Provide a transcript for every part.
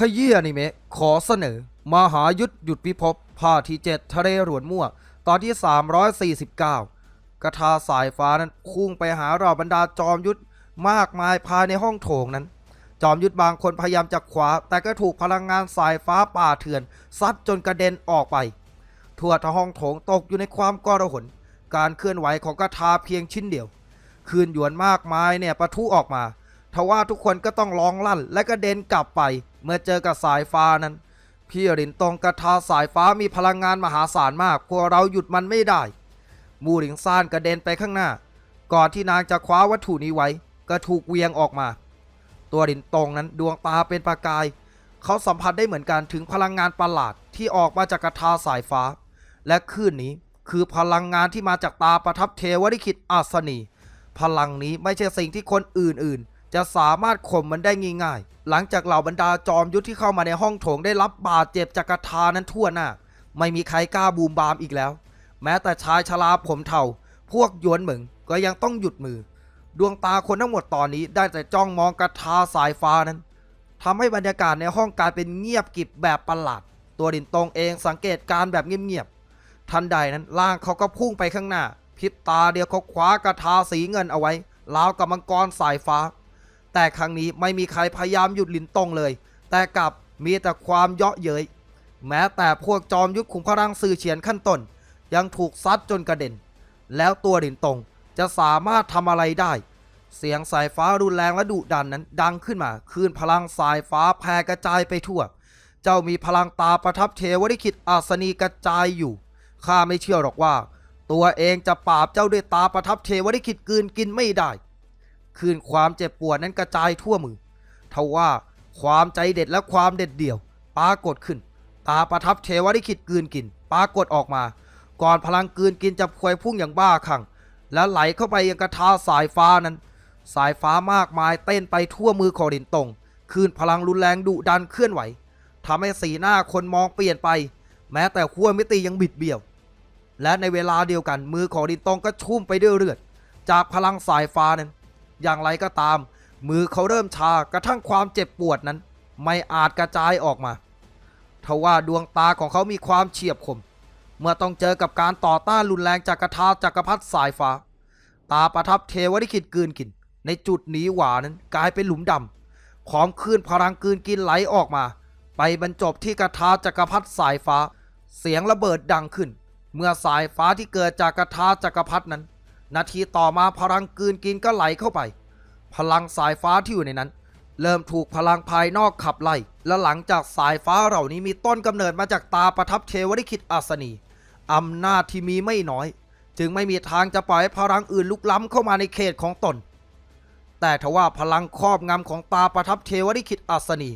ขยี้อนิเมะขอเสนอ มหายุทธหยุดพิภพภาคที่7ทะเลหรวนมั่ว ตอนที่ 349 กระทาสายฟ้านั้นพุ่งไปหาเราบรรดาจอมยุทธมากมายภายในห้องโถงนั้น จอมยุทธบางคนพยายามจะขวา แต่ก็ถูกพลังงานสายฟ้าป่าเถื่อน ซัดจนกระเด็นออกไป ทั่วทั้งห้องโถงตกอยู่ในความกระหนการเคลื่อนไหวของกระทาเพียงชิ้นเดียว คืนหยวนมากมายเนี่ยปะทุออกมาทว่าทุกคนก็ต้องร้องลั่นและกระเด็นกลับไป เมื่อเจอกับสายฟ้านั้น พี่หรินตรงกระทาสายฟ้ามีพลังงานมหาศาลมากพวกเราหยุดมันไม่ได้ มูหลิงซานกระเด็นไปข้างหน้า ก่อนที่นางจะคว้าวัตถุนี้ไว้ ก็ถูกเวียงออกมา ตัวหรินตรงนั้นดวงตาเป็นประกาย เขาสัมผัสได้เหมือนกันถึงพลังงานประหลาดที่ออกมาจากกระทาสายฟ้า และคลื่นนี้คือพลังงานที่มาจากตาประทับเทวริคิตอาสนี พลังนี้ไม่ใช่สิ่งที่คนอื่นๆ จะสามารถข่มมันได้ง่ายๆ หลังจากเหล่าบรรดาจอมยุทธที่เข้ามาในห้องโถงได้รับบาดเจ็บจากกระทานั้นทั่วหน้า ไม่มีใครกล้าบูมบามอีกแล้ว แม้แต่ชายชราผมเทาพวกยวนเหมิงก็ยังต้องหยุดมือ ดวงตาคนทั้งหมดตอนนี้ได้แต่จ้องมองกระทาสายฟ้านั้นทำให้บรรยากาศในห้องกลายเป็นเงียบกริบแบบประหลาด ตัวดินตรงเองสังเกตการแบบเงียบๆทันใดนั้นร่างเขาก็พุ่งไปข้างหน้าพริบตาเดียวเขาคว้ากระทาสีเงินเอาไว้ราวกับมังกรสายฟ้า แต่ครั้งนี้ไม่มีใครพยายามหยุดลินตงเลย แต่กลับมีแต่ความเยาะเย้ยแม้แต่พวกจอมยุทธขุมพลังสื่อเฉียนขั้นต้น ยังถูกซัดจนกระเด็น แล้วตัวลินตงจะสามารถทำอะไรได้ เสียงสายฟ้ารุนแรงและดุดันนั้นดังขึ้นมาคลื่นพลังสายฟ้าแผ่กระจายไปทั่ว เจ้ามีพลังตาประทับเทวริคิตอาสนีกระจายอยู่ข้าไม่เชื่อหรอกว่า ตัวเองจะปราบเจ้าด้วยตาประทับเทวริคิตกืนกินไม่ได้ คืนความเจ็บปวดนั้นกระจายทั่วมือทว่าความใจเด็ดและความเด็ดเดี่ยวปรากฏขึ้น ตาประทับเทวริคิตกืนกินปรากฏออกมา ก่อนพลังกืนกินจะพวยพุ่งอย่างบ้าคลั่งและไหลเข้าไปยังกระทาสายฟ้านั้น สายฟ้ามากมายเต้นไปทั่วมือของดินตรงคืนพลังรุนแรงดุดันเคลื่อนไหวทำให้สีหน้าคนมองเปลี่ยนไป แม้แต่ขั้วมิติยังบิดเบี้ยว และในเวลาเดียวกันมือของดินตองก็ชุ่มไปด้วยเลือด จากพลังสายฟ้านั้น อย่างไรก็ตาม มือเขาเริ่มชากระทั่งความเจ็บปวดนั้น ไม่อาจกระจายออกมาทว่าดวงตาของเขามีความเฉียบคม เมื่อต้องเจอกับการต่อต้านรุนแรงจากกระทาจักรพรรดิสายฟ้า ตาประทับเทวริคิดกลืนกิน ในจุดหนีหวานั้นกลายเป็นหลุมดำพร้อมคลื่นพลังกืนกินไหลออกมา ไปบรรจบที่กระทาจักรพรรดิสายฟ้า เสียงระเบิดดังขึ้น เมื่อสายฟ้าที่เกิดจากกระทาจักรพรรดินั้น นาทีต่อมาพลังกืนกินก็ไหลเข้าไป พลังสายฟ้าที่อยู่ในนั้น เริ่มถูกพลังภายนอกขับไล่ และหลังจากสายฟ้าเหล่านี้มีต้นกำเนิดมาจากตาประทับเทวริคิตอาสนีอำนาจที่มีไม่น้อย จึงไม่มีทางจะปล่อยพลังอื่นลุกล้ำเข้ามาในเขตของตน แต่ทว่าพลังครอบงำของตาประทับเทวริคิตอาสนี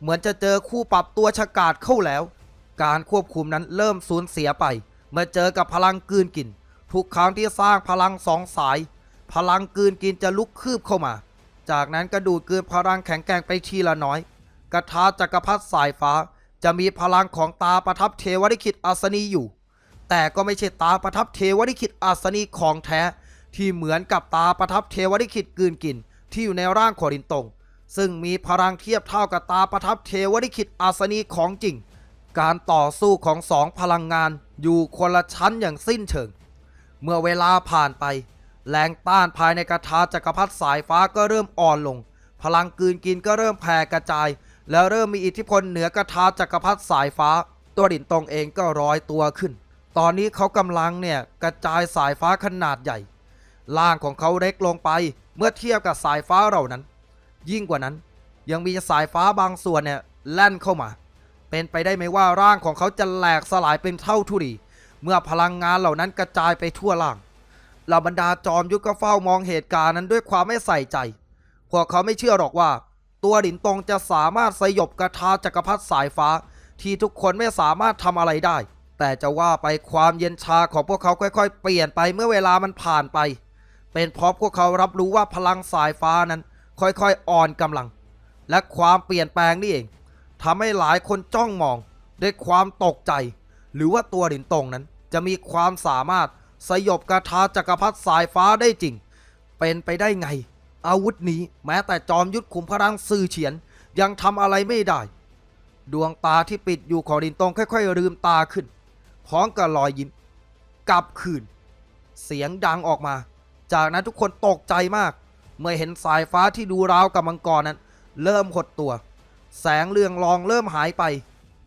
เหมือนจะเจอคู่ปรับตัวฉกาจเข้าแล้ว การควบคุมนั้นเริ่มสูญเสียไป เมื่อเจอกับพลังกืนกิน ทุกครั้งที่สร้างพลังสองสาย พลังกืนกินจะลุกคืบเข้ามา จากนั้นกระดูดกืนพลังแข็งแกร่งไปทีละน้อยกระทาจักรพรรดิสายฟ้า จะมีพลังของตาประทับเทวริคิตอาสนีอยู่ แต่ก็ไม่ใช่ตาประทับเทวริคิตอาสนีของแท้ ที่เหมือนกับตาประทับเทวริคิตกืนกิน ที่อยู่ในร่างของดินตงซึ่งมีพลังเทียบเท่ากับตาประทับเทวริคิตอาสนีของจริง การต่อสู้ของสองพลังงานอยู่คนละชั้นอย่างสิ้นเชิง เมื่อเวลาผ่านไป แรงต้านภายในกระทาจักรพรรดิสายฟ้าก็เริ่มอ่อนลง พลังกืนกินก็เริ่มแผ่กระจาย แล้วเริ่มมีอิทธิพลเหนือกระทาจักรพรรดิสายฟ้า ตัวดินตรงเองก็ร้อยตัวขึ้น ตอนนี้เขากำลังเนี่ยกระจายสายฟ้าขนาดใหญ่ร่างของเขาเล็กลงไปเมื่อเทียบกับสายฟ้าเหล่านั้น ยิ่งกว่านั้นยังมีสายฟ้าบางส่วนเนี่ยแล่นเข้ามา เป็นไปได้ไหมว่าร่างของเขาจะแหลกสลายเป็นเท่าทุรี เมื่อพลังงานเหล่านั้นกระจายไปทั่วล่างเหล่าบรรดาจอมยุทธก็เฝ้ามองเหตุการณ์นั้นด้วยความไม่ใส่ใจ พวกเขาไม่เชื่อหรอกว่า ตัวดินตรงจะสามารถสยบกระทาจักรพรรดิสายฟ้า ที่ทุกคนไม่สามารถทำอะไรได้ แต่จะว่าไปความเย็นชาของพวกเขาค่อยๆ เปลี่ยนไปเมื่อเวลามันผ่านไป เป็นเพราะพวกเขารับรู้ว่าพลังสายฟ้านั้น ค่อยๆอ่อนกำลัง และความเปลี่ยนแปลงนี่เองทำให้หลายคนจ้องมองด้วยความตกใจ หรือว่าตัวดินตรงนั้น จะมีความสามารถสยบกระทาจักรพรรดิสายฟ้าได้จริง เป็นไปได้ไง อาวุธนี้แม้แต่จอมยุทธขุมพลังสื่อเฉียนยังทำอะไรไม่ได้ ดวงตาที่ปิดอยู่ของลินตรงค่อยๆลืมตาขึ้น พร้อมกับรอยยิ้มกลับคืน เสียงดังออกมา จากนั้นทุกคนตกใจมาก เมื่อเห็นสายฟ้าที่ดูราวกับมังกรนั้น เริ่มหดตัว แสงเรืองรองเริ่มหายไป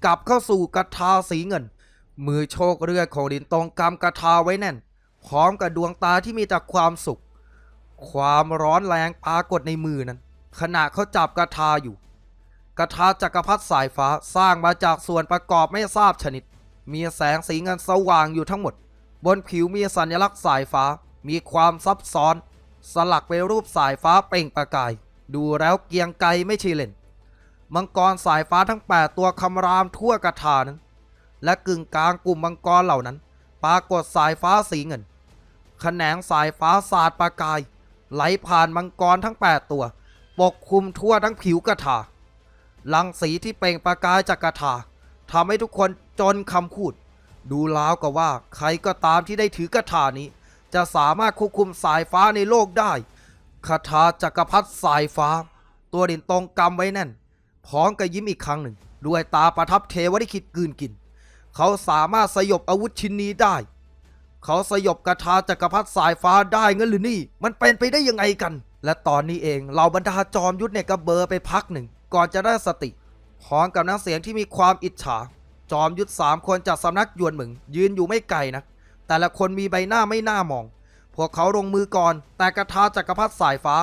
กลับเข้าสู่กระทาสีเงิน มือโชคเลือดของลินตองกำกระทาไว้แน่น พร้อมกับดวงตาที่มีแต่ความสุข ความร้อนแรงปรากฏในมือนั้น ขณะเขาจับกระทาอยู่ กระทาจักรพรรดิสายฟ้าสร้างมาจากส่วนประกอบไม่ทราบชนิด มีแสงสีเงินสว่างอยู่ทั้งหมด บนผิวมีสัญลักษณ์สายฟ้า มีความซับซ้อน สลักเป็นรูปสายฟ้าเปล่งประกาย ดูแล้วเกียงไกรไม่ช่เล่น มังกรสายฟ้าทั้ง 8 ตัวคำรามทั่วกระทานั้น และกึ่งกลางกลุ่มมังกรเหล่านั้น ปรากฏสายฟ้าสีเงินแขนงสายฟ้าสาดประกาย ไหลผ่านมังกรทั้ง 8 ตัว ปกคลุมทั่วทั้งผิวกระทาลังสีที่เปล่งประกายจากกระทาทำให้ทุกคนจนคำพูด ดูแล้วก็ว่าใครก็ตามที่ได้ถือกระทานี้ จะสามารถควบคุมสายฟ้าในโลกได้คาถาจักรพรรดิสายฟ้า ตัวดินตรงกำไว้แน่น พร้อมกับยิ้มอีกครั้งหนึ่ง ด้วยตาประทับเทวริคิดกืนกิน เขาสามารถสยบอาวุธชิ้นนี้ได้ เขาสยบกระทาจักรพรรดิสายฟ้าได้งั้นหรือนี่ มันเป็นไปได้ยังไงกัน และตอนนี้เองเหล่าบรรดาจอมยุทธเนี่ยก็เบอร์ไปพักหนึ่ง ก่อนจะได้สติ พร้อมกับน้ำเสียงที่มีความอิจฉา จอมยุทธสามคนจากสำนักยวนหมึง ยืนอยู่ไม่ไกลนะแต่ละคนมีใบหน้าไม่น่ามอง พวกเขาลงมือก่อน แต่กระทาจักรพรรดิสายฟ้า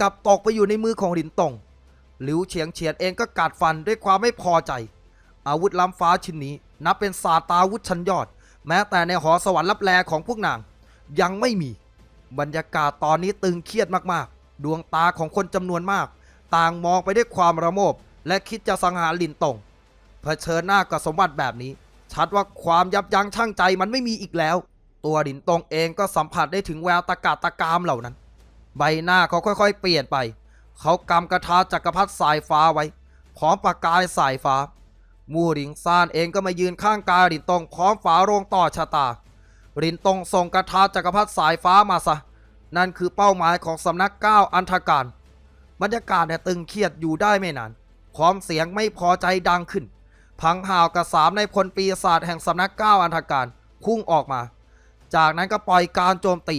กลับตกไปอยู่ในมือของหลินตงหลิวเฉียงเฉียนเองก็กัดฟันด้วยความไม่พอใจ อาวุธล้ำฟ้าชิ้นนี้ นับเป็นศาสตราวุธชั้นยอด แม้แต่ในหอสวรรค์ลับแลของพวกนาง ยังไม่มี บรรยากาศตอนนี้ตึงเครียดมากๆ ดวงตาของคนจำนวนมาก ต่างมองไปด้วยความระโมบ และคิดจะสังหารลินตงเผชิญหน้ากับสมบัติแบบนี้ ชัดว่าความยับยั้งชั่งใจมันไม่มีอีกแล้ว ตัวลินตงเองก็สัมผัสได้ถึงแววตะกาตะกามเหล่านั้น ใบหน้าเขาค่อยๆ เปลี่ยนไป เขากำกระทาจักรพรรดิสายฟ้าไว้พร้อมประกายสายฟ้า มู่หลิงซานเองก็มายืนข้างกายหลินตงพร้อมฝาโรงต่อชะตาหลินตงส่งกระทาจักรพรรดิสายฟ้ามาซะ นั่นคือเป้าหมายของสำนักก้าวอันธการ บรรยากาศเนี่ยตึงเครียดอยู่ได้ไม่นานพร้อมเสียงไม่พอใจดังขึ้น พังห่าวกับสามในพลปีศาจแห่งสำนักก้าวอันธการพุ่งออกมา จากนั้นก็ปล่อยการโจมตี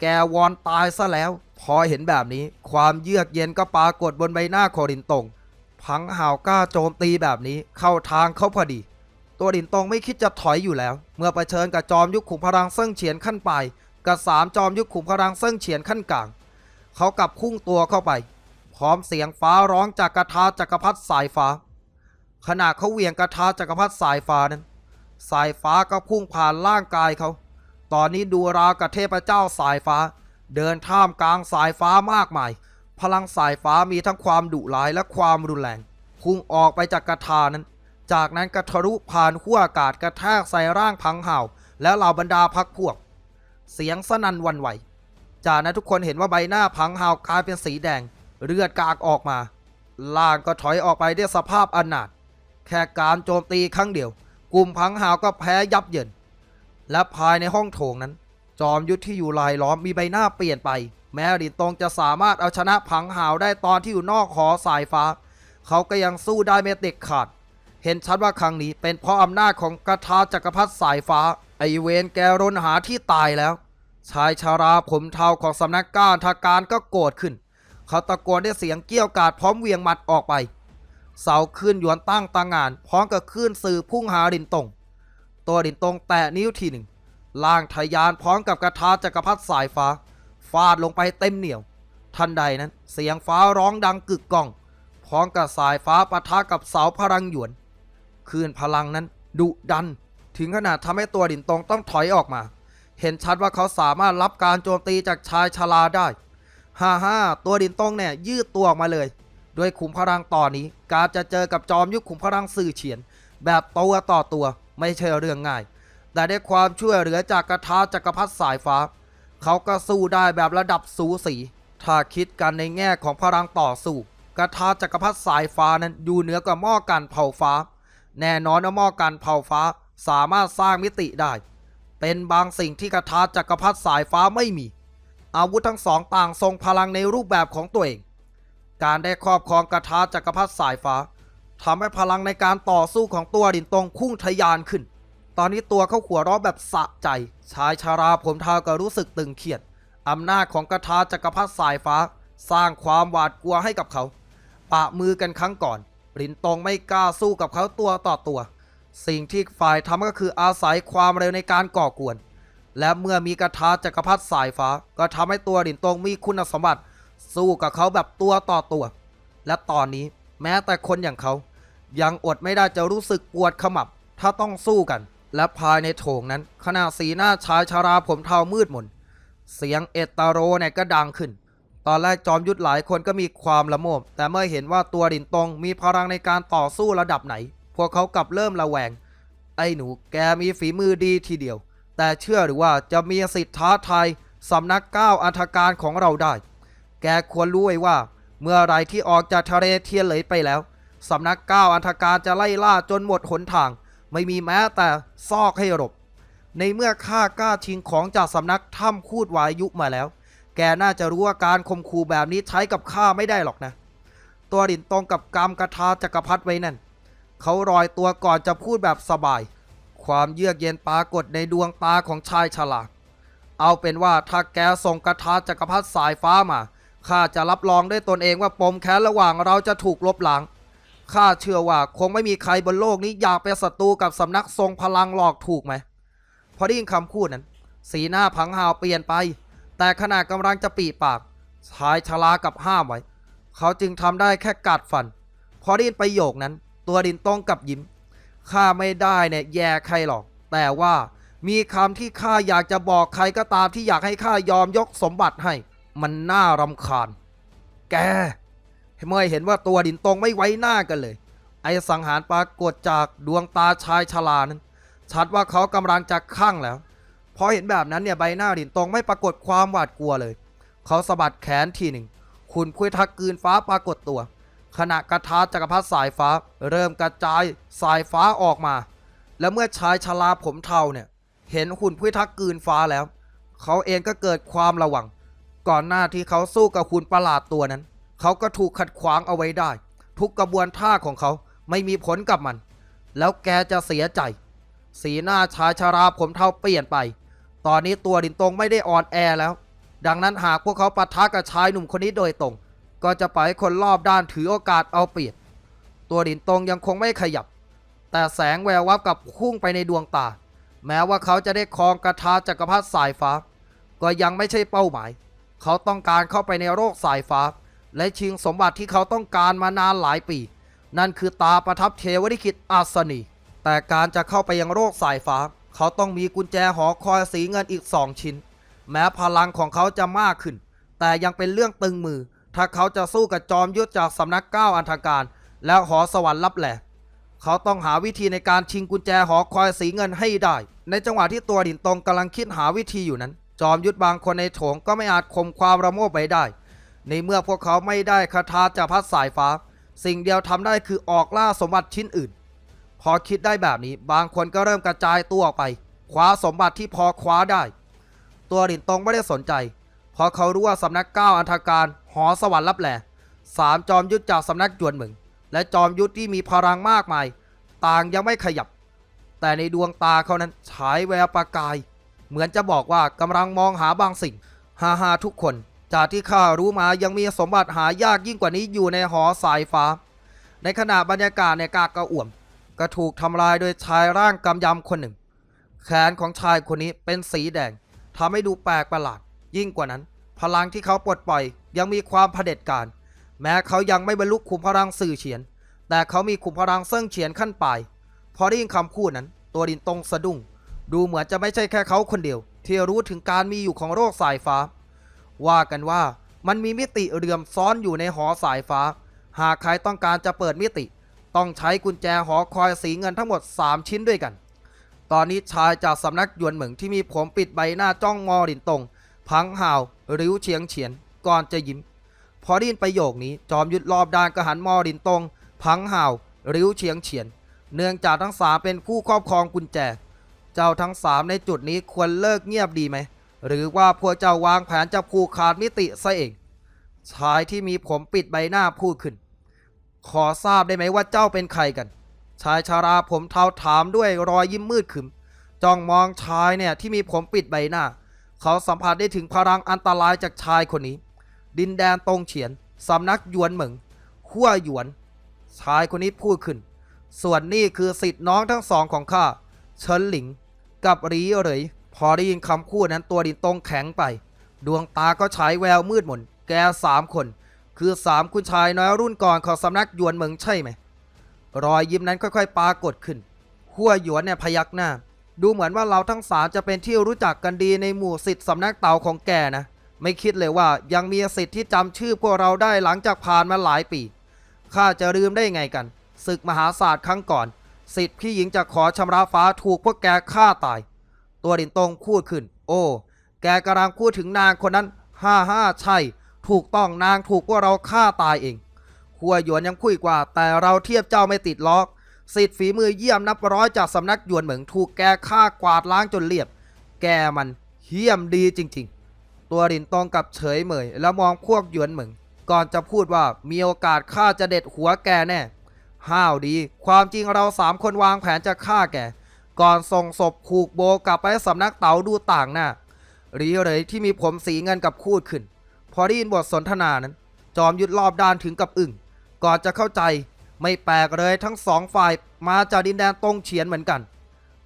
แกวอนตายซะแล้ว พอเห็นแบบนี้ ความเยือกเย็นก็ปรากฏบนใบหน้าของลินตง พังหาวกล้าโจมตีแบบนี้เข้าทางเขาพอดี ตัวลินตงไม่คิดจะถอยอยู่แล้ว เมื่อไปเชิญกับจอมยุคขุมพลังเซิ่งเฉียนขั้นปลายกับสามจอมยุคขุมพลังเซิ่งเฉียนขั้นกลางเขากลับพุ่งตัวเข้าไป พร้อมเสียงฟ้าร้องจากกระทาจักรพรรดิสายฟ้า ขณะเขาเหวี่ยงกระทาจักรพรรดิสายฟ้านั้น สายฟ้าก็พุ่งผ่านร่างกายเขา ตอนนี้ดูราวกับเทพเจ้าสายฟ้า เดินท่ามกลางสายฟ้ามากมาย พลังสายฟ้ามีทั้งความดุร้ายและความรุนแรงพุ่งออกไปจากกระทานั้น จากนั้นกระทะลุผ่านขั้วอากาศกระแทกใส่ร่างพังห่าวและเหล่าบรรดาพักพวก เสียงสนั่นวันไหว จากนั้นทุกคนเห็นว่าใบหน้าพังห่าวกลายเป็นสีแดง เลือดกากออกมา ล่างก็ถอยออกไปด้วยสภาพอนาถแค่การโจมตีครั้งเดียว กลุ่มพังหาวก็แพ้ยับเยิน และภายในห้องโถงนั้น จอมยุทธที่อยู่ลายล้อมมีใบหน้าเปลี่ยนไป แม้ลินตงจะสามารถเอาชนะพังหาวได้ตอนที่อยู่นอกหอสายฟ้า เขาก็ยังสู้ได้ไม่เด็ดขาด เห็นชัดว่าครั้งนี้เป็นเพราะอำนาจของกระทาจักรพรรดิสายฟ้า ไอเวนแกรนหาที่ตายแล้ว ชายชาราผมเทาของสำนักก้านทาการก็โกรธขึ้น เขาตะโกนด้วยเสียงเกี้ยวกาดพร้อมเวียงหมัดออกไป เสาขึ้นหยวนตั้งตางาน พร้อมกับขึ้นสื่อพุ่งหาดินตง ตัวดินตงแตะนิ้วทีหนึ่งล่างทะยานพร้อมกับกระทาจักรพรรดิสายฟ้าาดลงไปเต็มเหนียว ทันใดนั้นเสียงฟ้าร้องดังกึกก้อง พร้อมกับสายฟ้าปะทะกับเสาพลังหยวนคลื่นพลังนั้นดุดัน ถึงขนาดทำให้ตัวดินตรงต้องถอยออกมา เห็นชัดว่าเขาสามารถรับการโจมตีจากชายชราได้ฮ่าฮ่าตัวดินตรงเนี่ยยืดตัวออกมาเลยด้วยขุมพลังต่อนนี้ การจะเจอกับจอมยุคขุมพลังสื่อเฉียน แบบตัวต่อตัวไม่ใช่เรื่องง่าย แต่ได้ความช่วยเหลือจากกระทาจักรพรรดิสายฟ้า เขาก็สู้ได้แบบระดับสูสี ถ้าคิดกันในแง่ของพลังต่อสู้กระทาจักรพรรดิสายฟ้านั้นอยู่เหนือกว่าหม้อกันเผาฟ้า แน่นอนว่าหม้อกันเผาฟ้าสามารถสร้างมิติได้ เป็นบางสิ่งที่กระทาจักรพรรดิสายฟ้าไม่มี อาวุธทั้งสองต่างทรงพลังในรูปแบบของตัวเอง การได้ครอบครองกระทาจักรพรรดิสายฟ้าททำให้พลังในการต่อสู้ของตัวดินตรงพุ่งทะยานขึ้น ตอนนี้ตัวเขาขัวร้อแบบสะใจ ชายชาราผมเทาก็รู้สึกตึงเครียด อำนาจของกระทาจักรพรรดิสายฟ้า สร้างความหวาดกลัวให้กับเขา ปะมือกันครั้งก่อนลินตงไม่กล้าสู้กับเขาตัวต่อตัว สิ่งที่ฝ่ายทำก็คืออาศัยความเร็วในการก่อกวน และเมื่อมีกระทาจักรพรรดิสายฟ้า ก็ทำให้ตัวลินตงมีคุณสมบัติ สู้กับเขาแบบตัวต่อตัว และตอนนี้แม้แต่คนอย่างเขา ยังอดไม่ได้จะรู้สึกปวดขมับ ถ้าต้องสู้กัน และภายในโถงนั้นขณะสีหน้าชายชาราผมเทามืดมน เสียงเอตตาโรเนี่ยก็ดังขึ้น ตอนแรกจอมยุทธหลายคนก็มีความละโมบ แต่เมื่อเห็นว่าตัวดินตรงมีพลังในการต่อสู้ระดับไหน พวกเขากลับเริ่มระแวง ไอ้หนูแกมีฝีมือดีทีเดียว แต่เชื่อหรือว่าจะมีสิทธิ์ท้าทายสำนักก้าวอันธการของเราได้ แกควรรู้ไว้ว่า เมื่อไรที่ออกจากทะเลเทียนเลยไปแล้วสำนักก้าวอันธการจะไล่ล่าจนหมดหนทาง ไม่มีแม้แต่ซอกให้หลบ ในเมื่อข้ากล้าชิงของจากสำนักถ้ำคูดวายุมาแล้ว แกน่าจะรู้ว่าการข่มขู่แบบนี้ใช้กับข้าไม่ได้หรอกนะ ตัวดินตรงกับกามกระทาจักรพรรดิไว้นั่น เขารอยตัวก่อนจะพูดแบบสบาย ความเยือกเย็นปรากฏในดวงตาของชายฉลาด เอาเป็นว่าถ้าแกส่งกระทาจักรพรรดิสายฟ้ามาข้าจะรับรองด้วยตนเองว่าปมแค้นระหว่างเราจะถูกลบล้าง ข้าเชื่อว่าคงไม่มีใครบนโลกนี้อยากเป็นศัตรูกับสำนักทรงพลังหลอกถูกไหม พอได้ยินคำพูดนั้น สีหน้าพังหาวเปลี่ยนไป แต่ขณะกำลังจะปีปากชายชรากับห้ามไว้ เขาจึงทำได้แค่กัดฟัน พอได้ยินประโยคนั้น ตัวดินต้องกับยิ้ม ข้าไม่ได้เนี่ยแย่ใครหรอก แต่ว่ามีคำที่ข้าอยากจะบอกใครก็ตามที่อยากให้ข้ายอมยกสมบัติให้ มันน่ารำคาญ แก เมื่อเห็นว่าตัวดินตรงไม่ไว้หน้ากันเลย ไอ้สังหารปรากฏจากดวงตาชายชรานั้น ชัดว่าเขากำลังจะคลั่งแล้วพอเห็นแบบนั้นเนี่ยใบหน้าดินตรงไม่ปรากฏความหวาดกลัวเลย เขาสะบัดแขนทีหนึ่งคุณพุยทักกืนฟ้าปรากฏตัว ขณะกระทาจักรพรรดิสายฟ้า เริ่มกระจายสายฟ้าออกมา และเมื่อชายชราผมเทาเนี่ยเห็นหุ่นพุยทักกืนฟ้าแล้ว เขาเองก็เกิดความระวัง ก่อนหน้าที่เขาสู้กับหุ่นประหลาดตัวนั้น เขาก็ถูกขัดขวางเอาไว้ได้ ทุกกระบวนท่าของเขาไม่มีผลกับมัน แล้วแกจะเสียใจ สีหน้าชายชาราผมเทาเปลี่ยนไป ตอนนี้ตัวดินตรงไม่ได้อ่อนแอแล้ว ดังนั้นหากพวกเขาปะทะกับชายหนุ่มคนนี้โดยตรง ก็จะปล่อยคนรอบด้านถือโอกาสเอาเปรียบตัวดินตรงยังคงไม่ขยับ แต่แสงแวววับกับพุ่งไปในดวงตา แม้ว่าเขาจะได้ครองกระทาจักรพรรดิสายฟ้า ก็ยังไม่ใช่เป้าหมาย เขาต้องการเข้าไปในโลกสายฟ้า และชิงสมบัติที่เขาต้องการมานานหลายปี นั่นคือตาประทับเทวลิขิตอาสนี แต่การจะเข้าไปยังโลกสายฟ้า เขาต้องมีกุญแจหอคอยสีเงินอีกสองชิ้น แม้พลังของเขาจะมากขึ้น แต่ยังเป็นเรื่องตึงมือ ถ้าเขาจะสู้กับจอมยุทธจากสำนักก้าวอันธการ แล้วหอสวรรค์ลับแหลเขาต้องหาวิธีในการชิงกุญแจหอคอยสีเงินให้ได้ ในจังหวะที่ตัวดินตรงกำลังคิดหาวิธีอยู่นั้น จอมยุทธบางคนในโถงก็ไม่อาจข่มความระโมบไปได้ ในเมื่อพวกเขาไม่ได้คาถาจากพัดสายฟ้า สิ่งเดียวทำได้คือออกล่าสมบัติชิ้นอื่น พอคิดได้แบบนี้บางคนก็เริ่มกระจายตัวออกไปคว้าสมบัติที่พอคว้าได้ ตัวดินตงไม่ได้สนใจพราะเขารู้ว่าสำนักก้าวอันธการหอสวรรค์ลับแหลสามจอมยุทธจากสำนักหยวนเหมึงและจอมยุทธที่มีพลังมากมาย ต่างยังไม่ขยับ แต่ในดวงตาเขานั้นฉายแววประกาย เหมือนจะบอกว่ากำลังมองหาบางสิ่งฮาฮาทุกคน จากที่ข้ารู้มายังมีสมบัติหายากยิ่งกว่านี้อยู่ในหอสายฟ้า ในขณะบรรยากาศในกากระอ่วม ก็ถูกทำลายโดยชายร่างกำยำคนหนึ่ง แขนของชายคนนี้เป็นสีแดงทำให้ดูแปลกประหลาด ยิ่งกว่านั้น พลังที่เขาปลดปล่อย ยังมีความเผด็จการ แม้เขายังไม่บรรลุขุมพลังสื่อเฉียน แต่เขามีขุมพลังเซิ่งเฉียนขั้นปลายพอได้ยินคำพูดนั้น ตัวดินตรงสะดุ้ง ดูเหมือนจะไม่ใช่แค่เขาคนเดียว ที่รู้ถึงการมีอยู่ของโรคสายฟ้า ว่ากันว่ามันมีมิติเรื่อมซ้อนอยู่ในหอสายฟ้า หากใครต้องการจะเปิดมิติ ต้องใช้กุญแจหอคอยสีเงินทั้งหมด 3 ชิ้นด้วยกัน ตอนนี้ชายจากสำนักยวนเหมิงที่มีผมปิดใบหน้าจ้องมอดินตรง พังห่าว ริ้วเฉียงเฉียน ก่อนจะยิ้ม พอได้ยินประโยคนี้จอมยุทธรอบด้านก็หันมอดินตรง พังห่าว ริ้วเฉียงเฉียน เนื่องจากทั้งสามเป็นผู้ครอบครองกุญแจ เจ้าทั้งสามในจุดนี้ควรเลิกเงียบดีไหม หรือว่าพวกเจ้าวางแผนจะผูกขาดมิติซะเอง ชายที่มีผมปิดใบหน้าพูดขึ้น ขอทราบได้ไหมว่าเจ้าเป็นใครกัน ชายชาราผมเทาถามด้วยรอยยิ้มมืดขึมจ้องมองชายเนี่ยที่มีผมปิดใบหน้า เขาสัมผัสได้ถึงพลังอันตรายจากชายคนนี้ ดินแดนตรงเฉียนสำนักหยวนเหมิงขั้วหยวน ชายคนนี้พูดขึ้น ส่วนนี่คือสิทธิ์น้องทั้งสองของข้าเฉินหลิง กับรีเหรย พอได้ยินคำพูดนั้นตัวดินตรงแข็งไป ดวงตาก็ฉายแววมืดมน แกสามคน คือสามคุณชายน้อยรุ่นก่อนของสำนักหยวนเหมิงใช่ไหม รอยยิ้มนั้นค่อยๆปรากฏขึ้น หัวหยวนเนี่ยพยักหน้า ดูเหมือนว่าเราทั้งสามจะเป็นที่รู้จักกันดีในหมู่สิทธิ์สำนักเต่าของแกนะ ไม่คิดเลยว่ายังมีสิทธิ์ที่จำชื่อพวกเราได้หลังจากผ่านมาหลายปี ข้าจะลืมได้ไงกันศึกมหาศาสตร์ครั้งก่อน สิทธิ์พี่หญิงจะขอชำระฟ้าถูกพวกแกฆ่าตาย ตัวดินตรงพูดขึ้น โอ้ แกกำลังพูดถึงนางคนนั้นฮ่าฮ่าใช่ ถูกต้องนางถูกพวกเราฆ่าตายเองหัวหยวนยังคุยกว่า แต่เราเทียบเจ้าไม่ติดล็อกสิทธิ์ฝีมือเยี่ยมนับร้อยจากสำนักหยวนเหมิงถูกแกฆ่ากวาดล้างจนเรียบ แกมันเยี่ยมดีจริง ๆ ตัวรินตองกับเฉยเหมย แล้วมองพวกหยวนเหมิงก่อนจะพูดว่ามีโอกาสฆ่าจะเด็ดหัวแกแน่ ห้าวดี ความจริงเราสามคนวางแผนจะฆ่าแก ก่อนส่งศพผูกโบกลับไปสำนักเต๋าดูต่างหน้ารีเลยที่มีผมสีเงินกับพูดขึ้น พอได้ยินบทสนทนานั้น จอมยุทธรอบด้านถึงกับอึ้งก่อนจะเข้าใจไม่แปลกเลยทั้งสองฝ่ายมาจากดินแดนตงเฉียนเหมือนกัน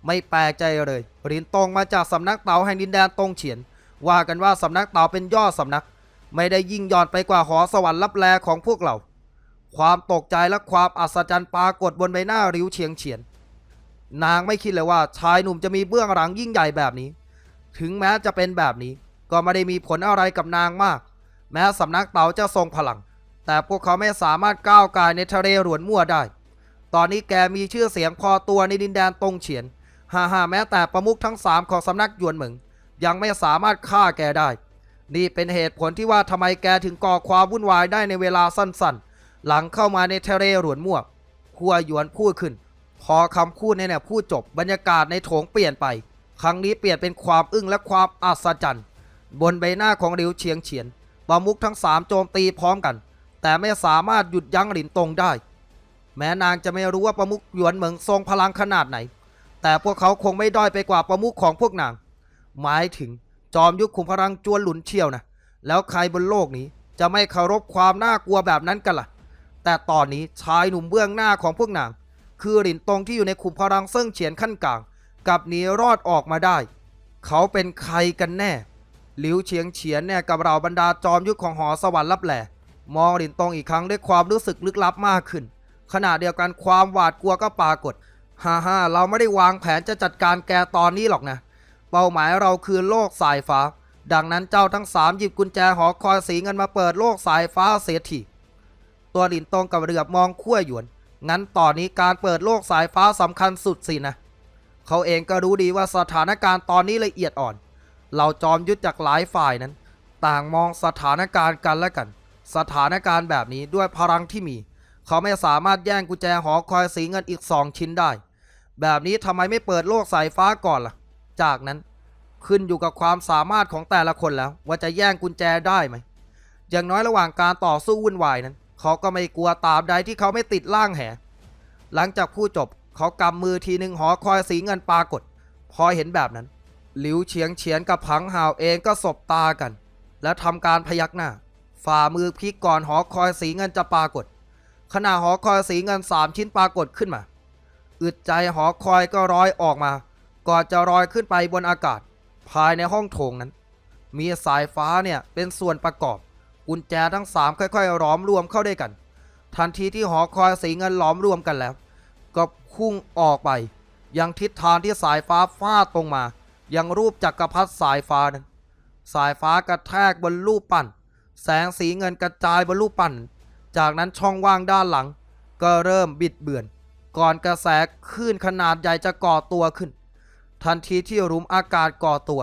ไม่แปลกใจเลยรินตงมาจากสำนักเต๋าแห่งดินแดนตงเฉียน ว่ากันว่าสำนักเต๋าเป็นยอดสำนัก ไม่ได้ยิ่งย่อนไปกว่าหอสวรรค์ลับแลของพวกเรา ความตกใจและความอัศจรรย์ปรากฏบนใบหน้าริ้วเฉียงเฉียน นางไม่คิดเลยว่าชายหนุ่มจะมีเบื้องหลังยิ่งใหญ่แบบนี้ ถึงแม้จะเป็นแบบนี้ก็ไม่ได้มีผลอะไรกับนางมาก แม้สำนักเต๋าจะทรงพลัง แต่พวกเขาไม่สามารถก้าวกายในทะเลหรวนมั่วได้ ตอนนี้แกมีชื่อเสียงพอตัวในดินแดนตงเฉียนฮ่าฮ่าแม้แต่ประมุขทั้งสามของสำนักยวนเหมิงยังไม่สามารถฆ่าแกได้ นี่เป็นเหตุผลที่ว่าทำไมแกถึงก่อความวุ่นวายได้ในเวลาสั้นๆ หลังเข้ามาในทะเลหรวนมั่วหัวหยวนพูดขึ้น พอคำพูดเนี่ยพูดจบบรรยากาศในโถงเปลี่ยนไป ครั้งนี้เปลี่ยนเป็นความอึ้งและความอัศจรรย์ บนใบหน้าของหลิวเฉียงเฉียนประมุขทั้งสามโจมตีพร้อมกัน แต่ไม่สามารถหยุดยั้งหลินตงได้ แม้นางจะไม่รู้ว่าประมุขหยวนเหมิงทรงพลังขนาดไหน แต่พวกเขาคงไม่ด้อยไปกว่าประมุขของพวกนาง หมายถึงจอมยุทธขุมพลังจวนหลุนเชี่ยวนะแล้วใครบนโลกนี้จะไม่เคารพความน่ากลัวแบบนั้นกันล่ะ แต่ตอนนี้ชายหนุ่มเบื้องหน้าของพวกนาง คือหลินตงที่อยู่ในขุมพลังเซิ่งเฉียนขั้นกลางกับหนีรอดออกมาได้ เขาเป็นใครกันแน่ หลิวเฉียงเฉียนเนี่ยกับเราบรรดาจอมยุทธของหอสวรรค์ลับแหลมองหลินตงอีกครั้งด้วยความรู้สึกลึกลับมากขึ้น ขณะเดียวกันความหวาดกลัวก็ปรากฏฮ่าฮ่าเราไม่ได้วางแผนจะจัดการแกตอนนี้หรอกนะ เป้าหมายเราคือโลกสายฟ้า ดังนั้นเจ้าทั้งสามหยิบกุญแจหอคอยสีเงินมาเปิดโลกสายฟ้าเสียทีตัวหลินตงกับเรือบมองขั้วหยวน งั้นตอนนี้การเปิดโลกสายฟ้าสำคัญสุดสินะ เขาเองก็รู้ดีว่าสถานการณ์ตอนนี้ละเอียดอ่อน เราจอมยุทธจากหลายฝ่ายนั้น ต่างมองสถานการณ์กันและกัน สถานการณ์แบบนี้ด้วยพลังที่มี เขาไม่สามารถแย่งกุญแจหอคอยสีเงินอีกสองชิ้นได้ แบบนี้ทำไมไม่เปิดโลกสายฟ้าก่อนล่ะ จากนั้นขึ้นอยู่กับความสามารถของแต่ละคนแล้ว ว่าจะแย่งกุญแจได้ไหมอย่างน้อยระหว่างการต่อสู้วุ่นวายนั้น เขาก็ไม่กลัวตาบใดที่เขาไม่ติดล่างแห หลังจากพูดจบเขากำมือทีหนึ่งหอคอยสีเงินปรากฏ พอเห็นแบบนั้น หลิวเฉียงเฉียนกับผังหาวเองก็สบตากัน แล้วทำการพยักหน้า ฝ่ามือพลิกก่อนหอคอยสีเงินจะปรากฏ ขณะหอคอยสีเงินสามชิ้นปรากฏขึ้นมาอึดใจหอคอยก็ร้อยออกมา ก่อนจะลอยขึ้นไปบนอากาศ ภายในห้องโถงนั้น มีสายฟ้าเนี่ยเป็นส่วนประกอบ กุญแจทั้งสามค่อยๆล้อมรวมเข้าด้วยกัน ทันทีที่หอคอยสีเงินล้อมรวมกันแล้ว ก็พุ่งออกไปยังทิศทางที่สายฟ้าฟาดตรงมา ยังรูปจักรพรรดิสายฟ้านั้นสายฟ้ากระแทกบนรูปปั้น แสงสีเงินกระจายบนรูปปั้น จากนั้นช่องว่างด้านหลัง ก็เริ่มบิดเบือน ก่อนกระแสคลื่นขนาดใหญ่จะก่อตัวขึ้น ทันทีที่รุมอากาศก่อตัว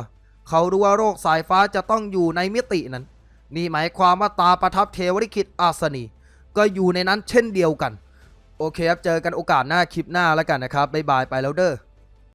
เขารู้ว่าโรคสายฟ้าจะต้องอยู่ในมิตินั้น นี่หมายความว่าตาประทับเทวริคิดอาสนี ก็อยู่ในนั้นเช่นเดียวกัน โอเคครับ เจอกันโอกาสหน้าคลิปหน้าแล้วกันนะครับ บ๊ายบายไปแล้วเด้อ